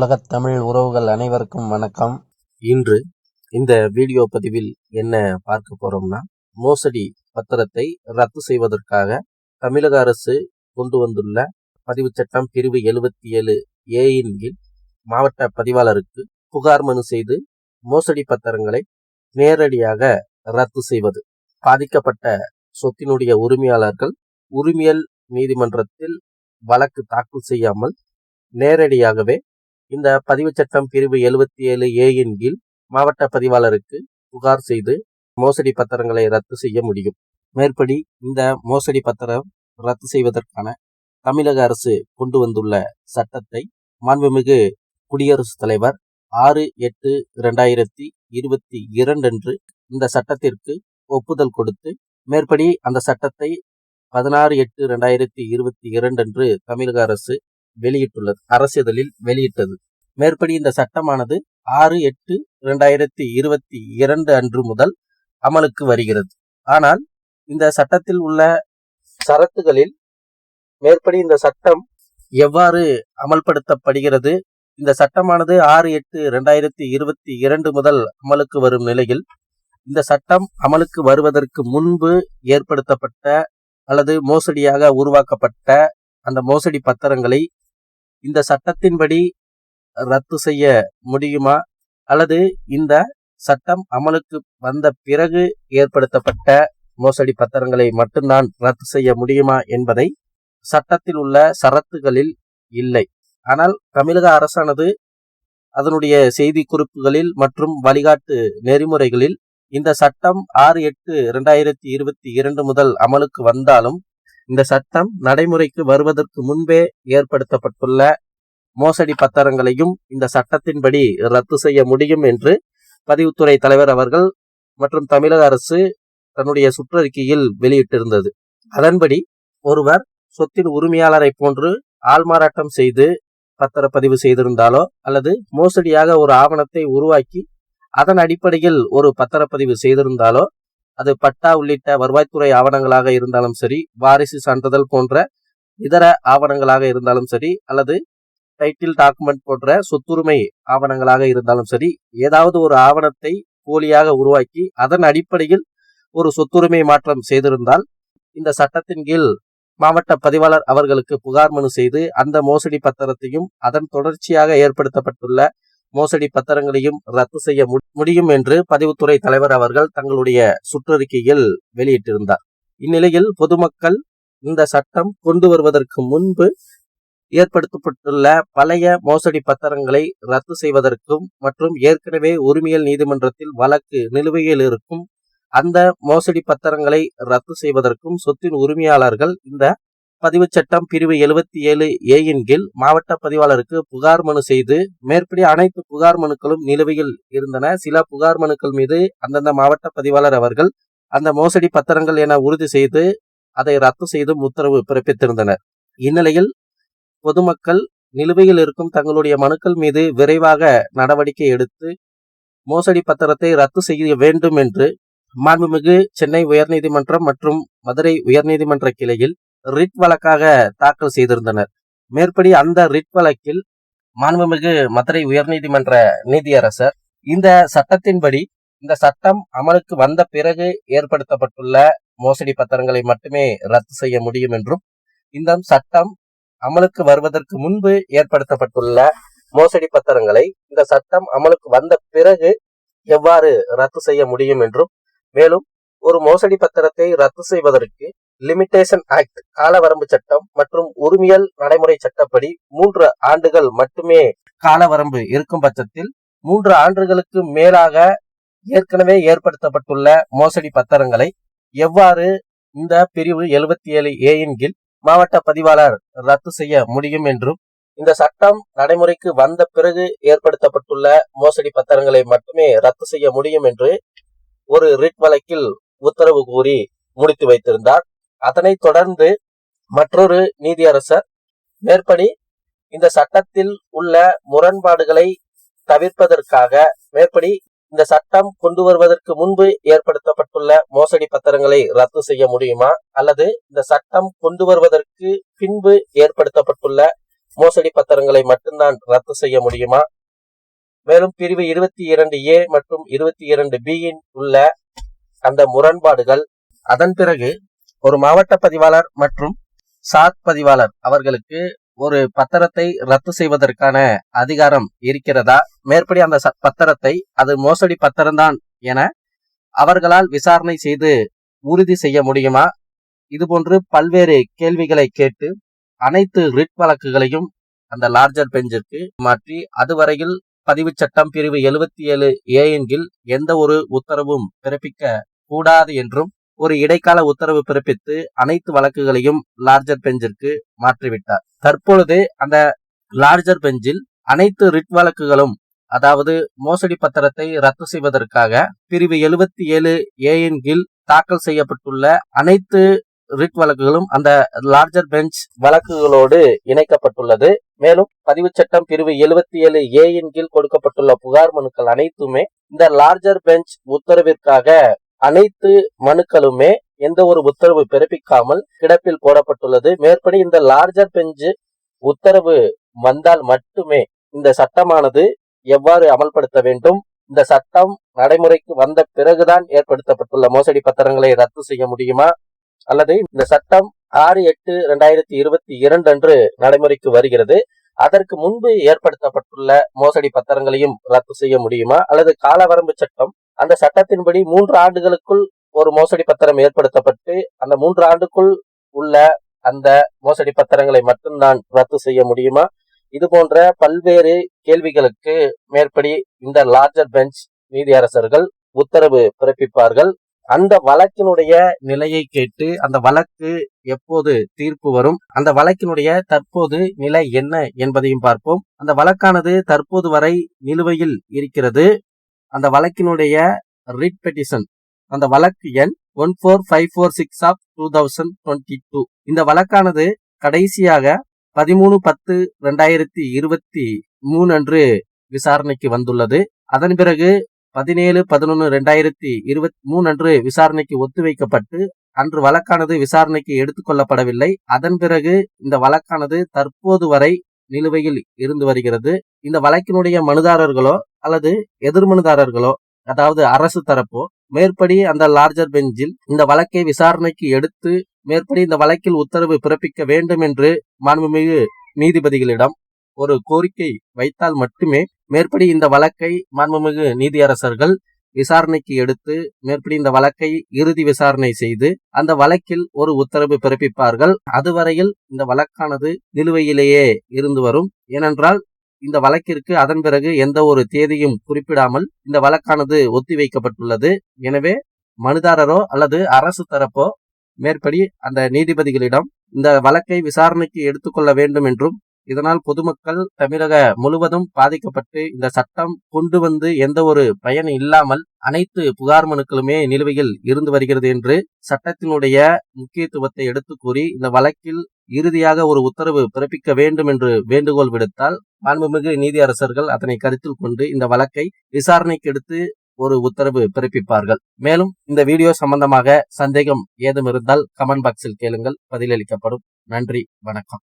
உலகத் தமிழ் உறவுகள் அனைவருக்கும் வணக்கம். இன்று இந்த வீடியோ பதிவில் என்ன பார்க்க போறோம்னா மோசடி பத்திரத்தை ரத்து செய்வதற்காக தமிழக அரசு கொண்டு வந்துள்ள பதிவு சட்டம் பிரிவு எழுபத்தி ஏழு ஏயின் கீழ் மாவட்ட பதிவாளருக்கு புகார் மனு செய்து மோசடி பத்திரங்களை நேரடியாக ரத்து செய்வது. பாதிக்கப்பட்ட சொத்தினுடைய உரிமையாளர்கள் உரிமையல் நீதிமன்றத்தில் வழக்கு தாக்கல் செய்யாமல் நேரடியாகவே இந்த பதிவு சட்டம் பிரிவு எழுபத்தி ஏழு ஏயின் கீழ் மாவட்ட பதிவாளருக்கு புகார் செய்து மோசடி பத்திரங்களை ரத்து செய்ய முடியும். மேற்படி இந்த மோசடி பத்திரம் ரத்து செய்வதற்கான தமிழக அரசு கொண்டு வந்துள்ள சட்டத்தை மாண்புமிகு குடியரசுத் தலைவர் ஆறு எட்டு இரண்டாயிரத்தி இருபத்தி இரண்டன்று இந்த சட்டத்திற்கு ஒப்புதல் கொடுத்து மேற்படி அந்த சட்டத்தை பதினாறு எட்டு ரெண்டாயிரத்தி இருபத்தி இரண்டன்று தமிழக அரசு வெளியிட்டுள்ளது. அரசிதழில் வெளியிட்டது. மேற்படி இந்த சட்டமானது ஆறு எட்டு இரண்டாயிரத்தி இருபத்தி இரண்டு அன்று முதல் அமலுக்கு வருகிறது. ஆனால் இந்த சட்டத்தில் உள்ள சரத்துகளில் மேற்படி இந்த சட்டம் எவ்வாறு அமல்படுத்தப்படுகிறது? இந்த சட்டமானது ஆறு எட்டு இரண்டாயிரத்தி இருபத்தி இரண்டு முதல் அமலுக்கு வரும் நிலையில் இந்த சட்டம் அமலுக்கு வருவதற்கு முன்பு ஏற்படுத்தப்பட்ட அல்லது மோசடியாக உருவாக்கப்பட்ட அந்த மோசடி பத்திரங்களை இந்த சட்டத்தின்படி ரத்து செய்ய முடியுமா? அல்லது இந்த சட்டம் அமலுக்கு வந்த பிறகு ஏற்படுத்தப்பட்ட மோசடி பத்திரங்களை மட்டும்தான் ரத்து செய்ய முடியுமா என்பதை சட்டத்தில் உள்ள சரத்துகளில் இல்லை. ஆனால் தமிழக அரசானது அதனுடைய செய்தி குறிப்புகளில் மற்றும் வழிகாட்டு நெறிமுறைகளில் இந்த சட்டம் ஆறு எட்டு இரண்டாயிரத்தி இருபத்தி இரண்டு முதல் அமலுக்கு வந்தாலும் இந்த சட்டம் நடைமுறைக்கு வருவதற்கு முன்பே ஏற்படுத்தப்பட்டுள்ள மோசடி பத்திரங்களையும் இந்த சட்டத்தின்படி ரத்து செய்ய முடியும் என்று பதிவுத்துறை தலைவர் அவர்கள் மற்றும் தமிழக அரசு தன்னுடைய சுற்றறிக்கையில் வெளியிட்டிருந்தது. அதன்படி ஒருவர் சொத்தின் உரிமையாளரை போன்று ஆள்மாறாட்டம் செய்து பத்திரப்பதிவு செய்திருந்தாலோ அல்லது மோசடியாக ஒரு ஆவணத்தை உருவாக்கி அதன் அடிப்படையில் ஒரு பத்திரப்பதிவு செய்திருந்தாலோ அது பட்டா உள்ளிட்ட வருவாய்த்துறை ஆவணங்களாக இருந்தாலும் சரி வாரிசு சான்றிதழ் போன்ற இதர ஆவணங்களாக இருந்தாலும் சரி அல்லது டைட்டில் டாக்குமெண்ட் போன்ற சொத்துரிமை ஆவணங்களாக இருந்தாலும் சரி ஏதாவது ஒரு ஆவணத்தை போலியாக உருவாக்கி அதன் அடிப்படையில் ஒரு சொத்துரிமை மாற்றம் செய்திருந்தால் இந்த சட்டத்தின் கீழ் மாவட்ட பதிவாளர் அவர்களுக்கு புகார் மனு செய்து அந்த மோசடி பத்திரத்தையும் அதன் தொடர்ச்சியாக ஏற்படுத்தப்பட்டுள்ள மோசடி பத்திரங்களையும் ரத்து செய்ய முடியும் என்று பதிவுத்துறை தலைவர் அவர்கள் தங்களுடைய சுற்றறிக்கையில் வெளியிட்டிருந்தார். இந்நிலையில் பொதுமக்கள் இந்த சட்டம் கொண்டு வருவதற்கு முன்பு ஏற்படுத்தப்பட்டுள்ள பழைய மோசடி பத்திரங்களை ரத்து செய்வதற்கும் மற்றும் ஏற்கனவே உரிமையல் நீதிமன்றத்தில் வழக்கு நிலுவையில் இருக்கும் அந்த மோசடி பத்திரங்களை ரத்து செய்வதற்கும் சொத்தின் உரிமையாளர்கள் இந்த பதிவு சட்டம் பிரிவு எழுபத்தி ஏழு ஏயின் கீழ் மாவட்ட பதிவாளருக்கு புகார் மனு செய்து மேற்படி அனைத்து புகார் மனுக்களும் நிலுவையில் இருந்தன. சில புகார் மனுக்கள் மீது அந்தந்த மாவட்ட பதிவாளர் அவர்கள் அந்த மோசடி பத்திரங்கள் என உறுதி செய்து அதை ரத்து செய்தும் உத்தரவு பிறப்பித்திருந்தனர். இந்நிலையில் பொதுமக்கள் நிலுவையில் இருக்கும் தங்களுடைய மனுக்கள் மீது விரைவாக நடவடிக்கை எடுத்து மோசடி பத்திரத்தை ரத்து செய்ய வேண்டும் என்று மாண்புமிகு சென்னை உயர்நீதிமன்றம் மற்றும் மதுரை உயர்நீதிமன்ற கிளையில் ரிட் வழக்காக தாக்கல் செய்திருந்தனர். மேற்படி அந்த ரிட் வழக்கில் மாண்புமிகு மதுரை உயர்நீதிமன்ற நீதியரசர் இந்த சட்டத்தின்படி இந்த சட்டம் அமலுக்கு வந்த பிறகு ஏற்படுத்தப்பட்டுள்ள மோசடி பத்திரங்களை மட்டுமே ரத்து செய்ய முடியும் என்றும் இந்த சட்டம் அமலுக்கு வருவதற்கு முன்பு ஏற்படுத்தப்பட்டுள்ள மோசடி பத்திரங்களை இந்த சட்டம் அமலுக்கு வந்த பிறகு எவ்வாறு ரத்து செய்ய முடியும் என்றும் மேலும் ஒரு மோசடி பத்திரத்தை ரத்து செய்வதற்கு லிமிடேஷன் ஆக்ட் காலவரம்பு சட்டம் மற்றும் உரிமையல் நடைமுறை சட்டப்படி மூன்று ஆண்டுகள் மட்டுமே காலவரம்பு இருக்கும் பட்சத்தில் மூன்று ஆண்டுகளுக்கு மேலாக ஏற்கனவே ஏற்படுத்தப்பட்டுள்ள மோசடி பத்திரங்களை எவ்வாறு இந்த பிரிவு எழுபத்தி ஏழு ஏயின் கீழ் மாவட்ட பதிவாளர் ரத்து செய்ய முடியும் என்றும் இந்த சட்டம் நடைமுறைக்கு வந்த பிறகு ஏற்படுத்தப்பட்டுள்ள மோசடி பத்திரங்களை மட்டுமே ரத்து செய்ய முடியும் என்று ஒரு ரிட் வழக்கில் உத்தரவு கூறி முடித்து வைத்திருந்தார். அதனைத் தொடர்ந்து மற்றொரு நீதியரசர் மேற்படி இந்த சட்டத்தில் உள்ள முரண்பாடுகளை தவிர்ப்பதற்காக மேற்படி இந்த சட்டம் கொண்டு வருவதற்கு முன்பு ஏற்படுத்தப்பட்டுள்ள மோசடி பத்திரங்களை ரத்து செய்ய முடியுமா? அல்லது இந்த சட்டம் கொண்டு வருவதற்கு பின்பு ஏற்படுத்தப்பட்டுள்ள மோசடி பத்திரங்களை மட்டும்தான் ரத்து செய்ய முடியுமா? மேலும் பிரிவு இருபத்தி இரண்டு ஏ மற்றும் இருபத்தி இரண்டு பியின் உள்ள அந்த முரண்பாடுகள் அதன் பிறகு ஒரு மாவட்ட பதிவாளர் மற்றும் சாத் பதிவாளர் அவர்களுக்கு ஒரு பத்திரத்தை ரத்து செய்வதற்கான அதிகாரம் இருக்கிறதா? மேற்படி அந்த பத்திரத்தை அது மோசடி பத்திரம்தான் என அவர்களால் விசாரணை செய்து உறுதி செய்ய முடியுமா? இதுபோன்று பல்வேறு கேள்விகளை கேட்டு அனைத்து ரிட் வழக்குகளையும் அந்த லார்ஜர் பெஞ்சிற்கு மாற்றி அதுவரையில் பதிவு சட்டம் பிரிவு எழுபத்தி ஏழு ஏஎன்கில் எந்த ஒரு உத்தரவும் பிறப்பிக்க கூடாது என்றும் ஒரு இடைக்கால உத்தரவு பிறப்பித்து அனைத்து வழக்குகளையும் லார்ஜர் பெஞ்சிற்கு மாற்றிவிட்டார். தற்பொழுது அந்த லார்ஜர் பெஞ்சில் அனைத்து ரிட் வழக்குகளும் அதாவது மோசடி பத்திரத்தை ரத்து செய்வதற்காக பிரிவு எழுபத்தி ஏழு ஏஎன் கீழ் தாக்கல் செய்யப்பட்டுள்ள அனைத்து ரிட் வழக்குகளும் அந்த லார்ஜர் பெஞ்ச் வழக்குகளோடு இணைக்கப்பட்டுள்ளது. மேலும் பதிவு சட்டம் பிரிவு எழுபத்தி ஏழு ஏயின் கீழ் கொடுக்கப்பட்டுள்ள புகார் மனுக்கள் அனைத்துமே இந்த லார்ஜர் பெஞ்ச் உத்தரவிற்காக அனைத்து மனுக்களுமே எந்த ஒரு உத்தரவு பிறப்பிக்காமல் கிடப்பில் போடப்பட்டுள்ளது. மேற்படி இந்த லார்ஜர் பெஞ்சு உத்தரவு வந்தால் மட்டுமே இந்த சட்டமானது எவ்வாறு அமல்படுத்த வேண்டும்? இந்த சட்டம் நடைமுறைக்கு வந்த பிறகுதான் ஏற்படுத்தப்பட்டுள்ள மோசடி பத்திரங்களை ரத்து செய்ய முடியுமா? அல்லது இந்த சட்டம் ஆறு எட்டு ரெண்டாயிரத்தி இருபத்தி இரண்டு அன்று நடைமுறைக்கு வருகிறது. அதற்கு முன்பு ஏற்படுத்தப்பட்டுள்ள மோசடி பத்திரங்களையும் ரத்து செய்ய முடியுமா? அல்லது காலவரம்பு சட்டம் அந்த சட்டத்தின்படி மூன்று ஆண்டுகளுக்குள் ஒரு மோசடி பத்திரம் ஏற்படுத்தப்பட்டு அந்த மூன்று ஆண்டுக்குள் உள்ள அந்த மோசடி பத்திரங்களை மட்டும்தான் ரத்து செய்ய முடியுமா? இது போன்ற பல்வேறு கேள்விகளுக்கு மேற்படி இந்த லார்ஜர் பெஞ்ச் நீதியரசர்கள் உத்தரவு பிறப்பிப்பார்கள். அந்த வழக்கினுடைய நிலையை கேட்டு அந்த வழக்கு எப்போது தீர்ப்பு வரும் அந்த வழக்கினுடைய தற்போது நிலை என்ன என்பதையும் பார்ப்போம். அந்த வழக்கானது தற்போது வரை நிலுவையில் இருக்கிறது. அந்த வழக்கினுடைய ரிட் பெட்டிஷன் அந்த வழக்கு எண் one four five four six of two thousand twenty two இந்த வழக்கானது கடைசியாக பதிமூணு பத்து ரெண்டாயிரத்தி இருபத்தி மூணு அன்று விசாரணைக்கு வந்துள்ளது. அதன் பிறகு பதினேழு பதினொன்று ரெண்டாயிரத்தி இருபத்தி மூணு அன்று விசாரணைக்கு ஒத்திவைக்கப்பட்டு அன்று வழக்கானது விசாரணைக்கு எடுத்துக்கொள்ளப்படவில்லை. அதன் பிறகு இந்த வழக்கானது தற்போது வரை நிலுவையில் இருந்து வருகிறது. இந்த வழக்கினுடைய மனுதாரர்களோ அல்லது எதிர்மனுதாரர்களோ அதாவது அரசு தரப்போ மேற்படி அந்த லார்ஜர் பெஞ்சில் இந்த வழக்கை விசாரணைக்கு எடுத்து மேற்படி இந்த வழக்கில் உத்தரவு பிறப்பிக்க வேண்டும் என்று மாண்புமிகு நீதிபதிகளிடம் ஒரு கோரிக்கை வைத்தால் மட்டுமே மேற்படி இந்த வழக்கை மாண்புமிகு நீதியரசர்கள் விசாரணைக்கு எடுத்து மேற்படி இந்த வழக்கை இறுதி விசாரணை செய்து அந்த வழக்கில் ஒரு உத்தரவு பிறப்பிப்பார்கள். அதுவரையில் இந்த வழக்கானது நிலுவையிலேயே இருந்து வரும். ஏனென்றால் இந்த வழக்கிற்கு அதன் பிறகு எந்த ஒரு தேதியும் குறிப்பிடாமல் இந்த வழக்கானது ஒத்திவைக்கப்பட்டுள்ளது எனவே மனுதாரரோ அல்லது அரசு தரப்போ மேற்படி அந்த நீதிபதிகளிடம் இந்த வழக்கை விசாரணைக்கு எடுத்துக்கொள்ள வேண்டும் என்றும் இதனால் பொதுமக்கள் தமிழக முழுவதும் பாதிக்கப்பட்டு இந்த சட்டம் கொண்டு வந்து எந்த ஒரு பயன் இல்லாமல் அனைத்து புகார் மனுக்களுமே நிலுவையில் இருந்து வருகிறது என்று சட்டத்தினுடைய முக்கியத்துவத்தை எடுத்து கூறி இந்த வழக்கில் இறுதியாக ஒரு உத்தரவு பிறப்பிக்க வேண்டும் என்று வேண்டுகோள் விடுத்தால் மாண்புமிகு நீதியரசர்கள் அதனை கருத்தில் கொண்டு இந்த வழக்கை விசாரணைக்கு எடுத்து ஒரு உத்தரவு பிறப்பிப்பார்கள். மேலும் இந்த வீடியோ சம்பந்தமாக சந்தேகம் ஏதும் இருந்தால் கமெண்ட் பாக்ஸில் கேளுங்கள். பதிலளிக்கப்படும். நன்றி வணக்கம்.